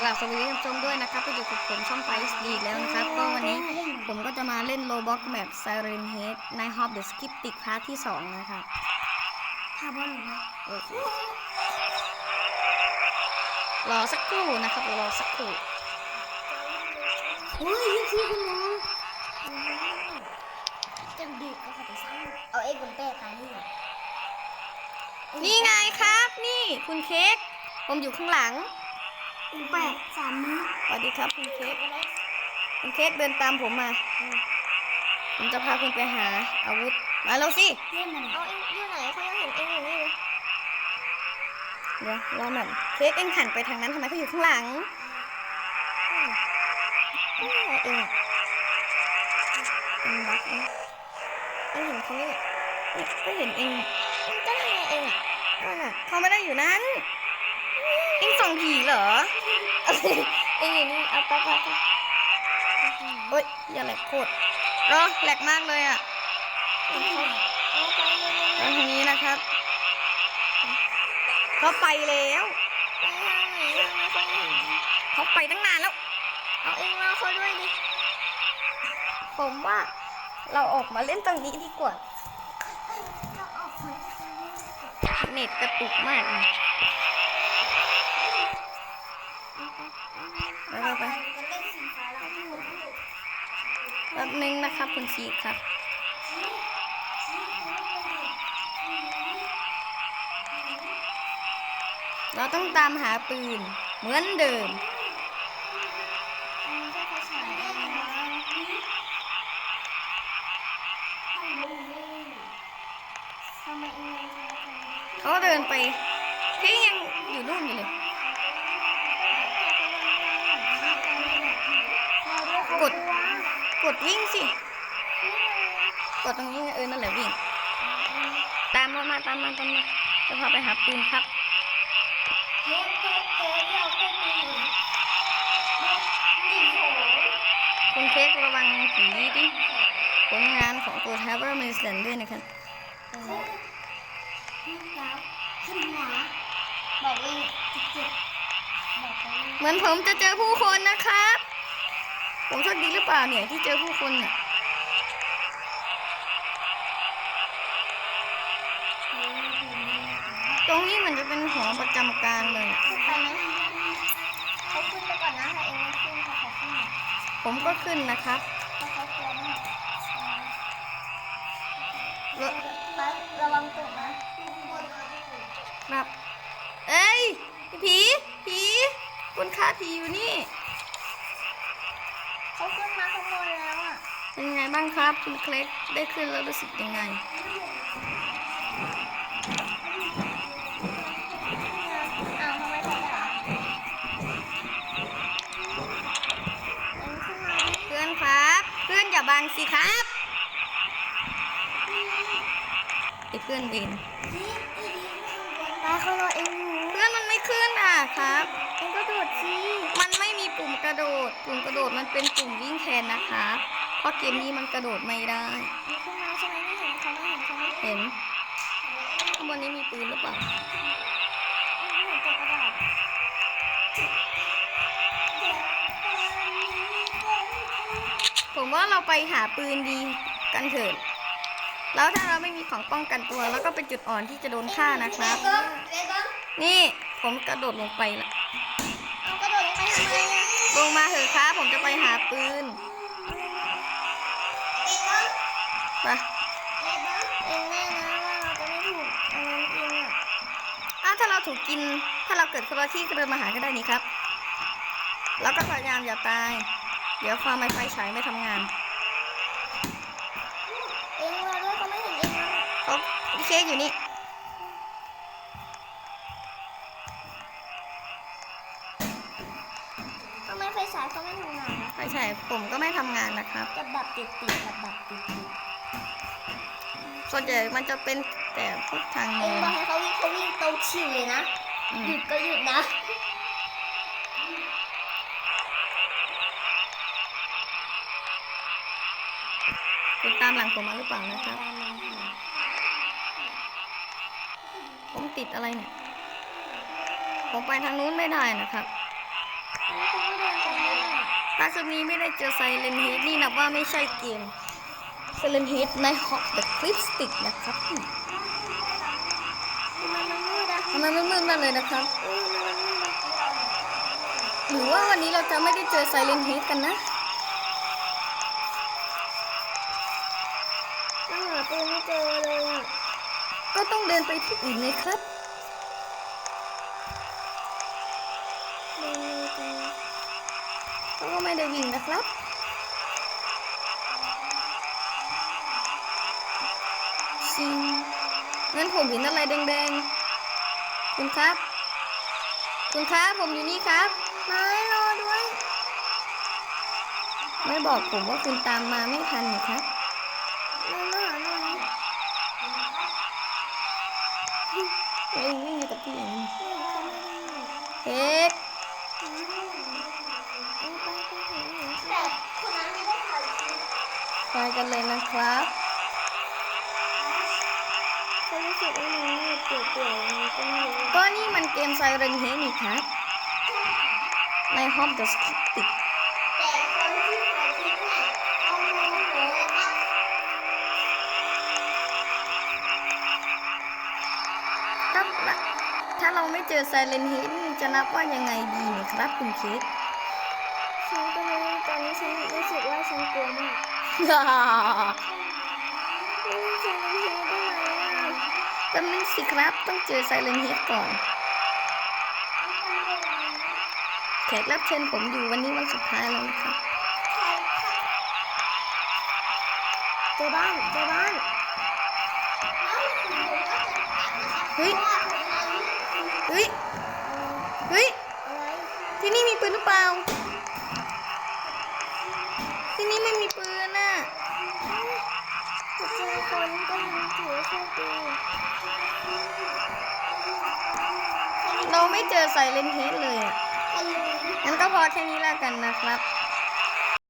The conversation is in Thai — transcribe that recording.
กราบสวัสดีท่านผู้ชมด้วยนะครับก็อยู่กับผมช่องไฟส์ดีแล้วนะครับ ก็วันนี้ผมก็จะมาเล่นโ b บ็อกแมป Siren Head ใน Hop the Skeptic พาร์ทที่ 2 นะครับถ้าบอลนะเออรอสักครู่นะครับ รอสักครู่โอ้ยยี่สิบคุณน้องจังดึกก็ขอไปสร้างเอาเอ็กซ์บนเป้ตายนี่เหรอนี่ไงครับ นี่คุณเค้กผมอยู่ข้างหลัง แปดสามมื้อสวัสดีครับคุณเค้กคุณเค้กเดินตามผมมา ผมจะพาคุณไปหาอาวุธ มาแล้วสิ เล่นมันเอาเอ็กซ์อยู่ไหนเขายังเห็นเอ็กซ์อยู่นี่เลยเดี๋ยวรอหน่อยเค้กเอ็งหันไปทางนั้นทำไมเขาอยู่ข้างหลังก็ยังไงเองอะเป็นบักเองเอ็งเห็นเขาไหมเนี่ยเนี่ยก็เห็นเองก็ทำไงเองอะนั่นน่ะเขาไม่ได้อยู่นั้นเอ็ง ส่องผีเหรอเอ็งอยู่นี่เอาไปไปไปโอ๊ยอย่าแหลกโคตรรอแหลกมากเลยอะเอาไปเลยแล้วทางนี้นะครับเขาไปแล้วไปทางไหนยังไม่ค่อยเห็นเขาไปตั้งนานแล้ว เอาเอ็กซ์มาเขาด้วยดิ ผมว่าเราออกมาเล่นตรงนี้ดีกว่าเน็ตกระตุกมากเลยไปไปไปแป๊บนึงนะครับคุณชีครับเราต้องตามหาปืนเหมือนเดิม เขาเดินไปพี่ยังอยู่นู่นอยู่เลย กด กดวิ่งสิ กดตรงนี้ไงเออนั่นแหละวิ่ง ตามเรามาตามมาตามมาจะพาไปหาปืนครับคุณเค้กระวังผีดิผลงานของตัวแทบเบอร์มิสเลนด้วยนะครับเหมือนผมจะเจอผู้คนนะครับ ผมโชคดีหรือเปล่าเนี่ยที่เจอผู้คนเนี่ยตรงนี้เหมือนจะเป็นหอประจำการเลยอะขึ้นไปไหมเขาขึ้นไปก่อนนะแต่เองไม่ขึ้นเขาขอขึ้นหน่อยผมก็ขึ้นนะครับเพราะเขากลัวมากแล้วไประวังตกนะ ครับ เอ้ยผี ผี คุณค่าผีอยู่นี่ เขาขึ้นมาข้างบนแล้วอะ เป็น ไงบ้างครับ คุณเคล็กได้ขึ้นแล้วรู้สึกยังไงอ้าวทำไมถอยอะเองขึ้นมาดิเพื่อนครับ เพื่อนอย่าบังสิครับไอ้เพื่อนเวนตาเขารอเองอยู่เพื่อนมันไม่ขึ้นอะครับเองก็โดดสิมันไม่มีปุ่มกระโดด ปุ่มกระโดดมันเป็นปุ่มวิ่งแทนนะครับ เพราะเกมนี้มันกระโดดไม่ได้เองขึ้นมาใช่ไหมไม่เห็นเขาไม่เห็นเขาไม่เห็นเห็นข้างบนนี้มีปืนหรือเปล่า ไม่เห็นตัวกระดาษผมว่าเราไปหาปืนดีกันเถิด แล้วถ้าเราไม่มีของป้องกันตัว แล้วก็เป็นจุดอ่อนที่จะโดนฆ่านะครับ นี่ผมกระโดดลงไปละเอากระโดดลงไปทำไมอะลงมาเถอะครับผมจะไปหาปืน ไปเองแน่นะว่าเราจะไม่ถูกอันนั้นเองอะอ้าวถ้าเราถูกกินถ้าเราเกิดคนละที่ก็เดินมาหาก็ได้นี่ครับแล้วก็พยายามอย่าตาย เดี๋ยวความไม้ไฟฉายไม่ทำงานเองเราด้วยเขาไม่เห็นเองนะเขาพี่เค้กอยู่นี่ทำไมไฟฉายเขาไม่ทำงานนะไฟฉายผมก็ไม่ทำงานนะครับกับดับติดติดกับดับติดติด ส่วนใหญ่มันจะเป็นแต่พวกทางเอโน้งนบอกให้เขาวิ่งเขาวิ่งตรงชิวเลยนะอืหมยุดก็หยุดนะคุณตามหลังผมมาหรือเปล่านะครับ ผมติดอะไรเนี่ย ผมไปทางนู้นไม่ได้นะครับนี่เขาก็เดินไปเรื่อยถ้าคืนนี้ไม่ได้เจอไซเลนเฮดนี่นับว่าไม่ใช่เกม ไซเลนเฮดในฮอตเดอะคลิปสติกนะครับทำไมมันมืดอะทำไมมันมืดมากเลยนะครับเออทำไมมันมืดอะหรือว่าวันนี้เราจะไม่ได้เจอไซเลนเฮดกันนะยังหาปืนไม่เจอเลยอะก็ต้องเดินไปที่อื่นเลยครับเดินเลยกันเขาก็ไม่ได้วิ่งนะครับ ชิงงั้นผมเห็นอะไรแดงๆ คุณครับ คุณครับผมอยู่นี่ครับไม่รอด้วย ไม่บอกผมว่าคุณตามมาไม่ทันนี่ครับมามาหาหน่อยเอ้ยวิ่งอยู่กับที่อย่างนี้นี่เขาไม่ได้อยู่เค้กเอาไปไปหาหน่อยแต่คนนั้นไม่ได้ถ่ายคลิปไปกันเลยนะครับ เขารู้ สึกว่ามันมืดเปลี่ยวๆยังไงก็ไม่รู้ก็นี่มันเกมไซเรนเฮดนี่ครับ ในฮอปเดอะสกิติกแต่คนที่ถ่ายคลิปเนี่ยเอาโมโหเลยครับถ้าถ้าเราไม่เจอไซเรนเฮดนี่จะนับว่ายังไงดีเนี่ยครับ คุณเค้กฉันก็ไม่รู้ตอนนี้ฉันรู้สึกว่าฉันกลัวมาก แป๊บนึงสิครับ ต้องเจอไซเรนเฮดก่อน แขกรับเชิญผมอยู่วันนี้วันสุดท้ายแล้วนะครับเจอบ้านเจอบ้านเฮ้ย เฮ้ย เฮ้ย ที่นี่มีปืนหรือเปล่า ที่นี่ไม่มีปืนน่ะ จะเจอคนก็ยังถือว่าโชคดี เราไม่เจอไซเลนเฮดเลยอะกันเลยงั้นก็พอแค่นี้แล้วกันนะครับ